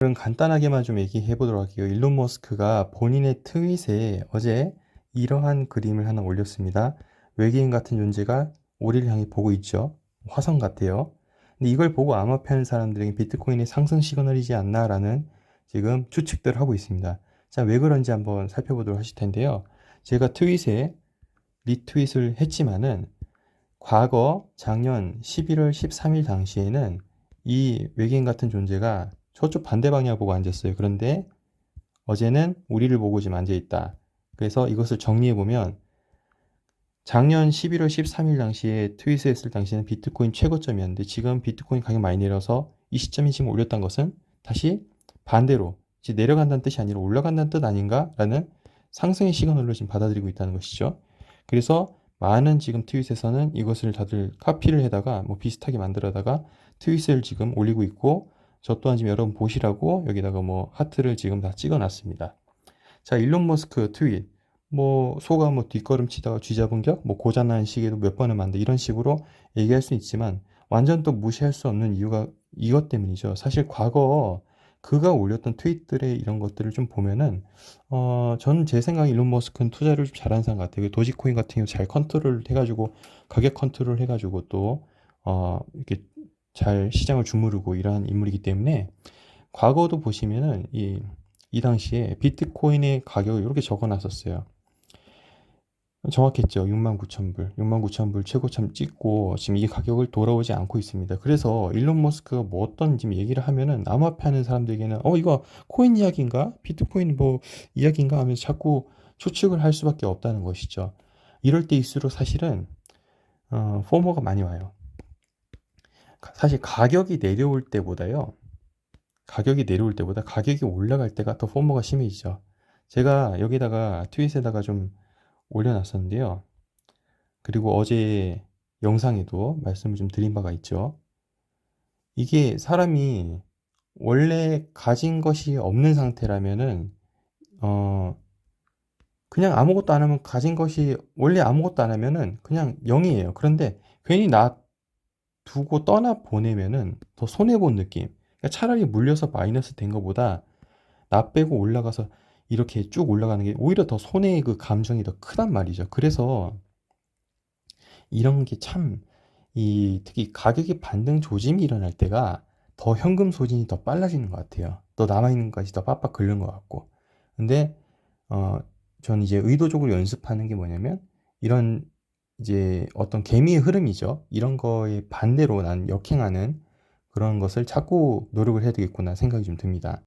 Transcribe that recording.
오늘은 간단하게만 좀 얘기해 보도록 할게요. 일론 머스크가 본인의 트윗에 어제 이러한 그림을 하나 올렸습니다. 외계인 같은 존재가 우리를 향해 보고 있죠. 화성 같아요. 근데 이걸 보고 암호화하는 사람들에게 비트코인의 상승 시그널이지 않나라는 지금 추측들을 하고 있습니다. 자, 왜 그런지 한번 살펴보도록 하실 텐데요. 제가 트윗에 리트윗을 했지만은 과거 작년 11월 13일 당시에는 이 외계인 같은 존재가 저쪽 반대 방향 보고 앉았어요. 그런데 어제는 우리를 보고 지금 앉아 있다. 그래서 이것을 정리해 보면 작년 11월 13일 당시에 트윗을 했을 당시에는 비트코인 최고점이었는데 지금 비트코인 가격 많이 내려서 이 시점이 지금 올렸던 것은 다시 반대로 이제 내려간다는 뜻이 아니라 올라간다는 뜻 아닌가라는 상승의 시그널로 지금 받아들이고 있다는 것이죠. 그래서 많은 지금 트윗에서는 이것을 다들 카피를 해다가 뭐 비슷하게 만들어다가 트윗을 지금 올리고 있고 저 또한 지금 여러분 보시라고 여기다가 뭐 하트를 지금 다 찍어 놨습니다. 자, 일론 머스크 트윗. 뭐 소가 뭐 뒷걸음 치다가 쥐잡은 격, 뭐 고장난 시계도 몇 번을 만다 이런 식으로 얘기할 수 있지만 완전 또 무시할 수 없는 이유가 이것 때문이죠. 사실 과거 그가 올렸던 트윗들의 이런 것들을 좀 보면은 어 저는 제 생각에 일론 머스크는 투자를 좀 잘하는 사람 같아요. 도지코인 같은 경우 잘 컨트롤 해가지고 가격 컨트롤 해가지고 또 어 이렇게 잘 시장을 주무르고 이러한 인물이기 때문에 과거도 보시면은 이, 이 당시에 비트코인의 가격을 이렇게 적어 놨었어요. 정확했죠. 69,000불. 69,000불 최고점 찍고 지금 이 가격을 돌아오지 않고 있습니다. 그래서 일론 머스크가 뭐 어떤 지금 얘기를 하면은 암호화폐 하는 사람들에게는 어 이거 코인 이야기인가? 비트코인 뭐 이야기인가 하면서 자꾸 추측을 할 수밖에 없다는 것이죠. 이럴 때일수록 사실은 어, 포모가 많이 와요. 사실 가격이 내려올 때보다요. 가격이 내려올 때보다 가격이 올라갈 때가 더 포모가 심해지죠. 제가 여기다가 트윗에다가 좀 올려놨었는데요. 그리고 어제 영상에도 말씀을 좀 드린 바가 있죠. 이게 사람이 원래 가진 것이 없는 상태라면은 어 그냥 아무것도 안 하면 가진 것이 원래 아무것도 안 하면은 그냥 0이에요. 그런데 괜히 나 두고 떠나 보내면은 더 손해 본 느낌. 그러니까 차라리 물려서 마이너스 된 것보다 나 빼고 올라가서 이렇게 쭉 올라가는 게 오히려 더 손해의 그 감정이 더 크단 말이죠. 그래서 이런 게 참 이 특히 가격의 반등 조짐이 일어날 때가 더 현금 소진이 더 빨라지는 것 같아요. 더 남아있는 것이 더 빡빡 긁는 것 같고. 근데 어 저는 이제 의도적으로 연습하는 게 뭐냐면 이런 이제 어떤 개미의 흐름이죠. 이런 거에 반대로 난 역행하는 그런 것을 자꾸 노력을 해야 되겠구나 생각이 좀 듭니다.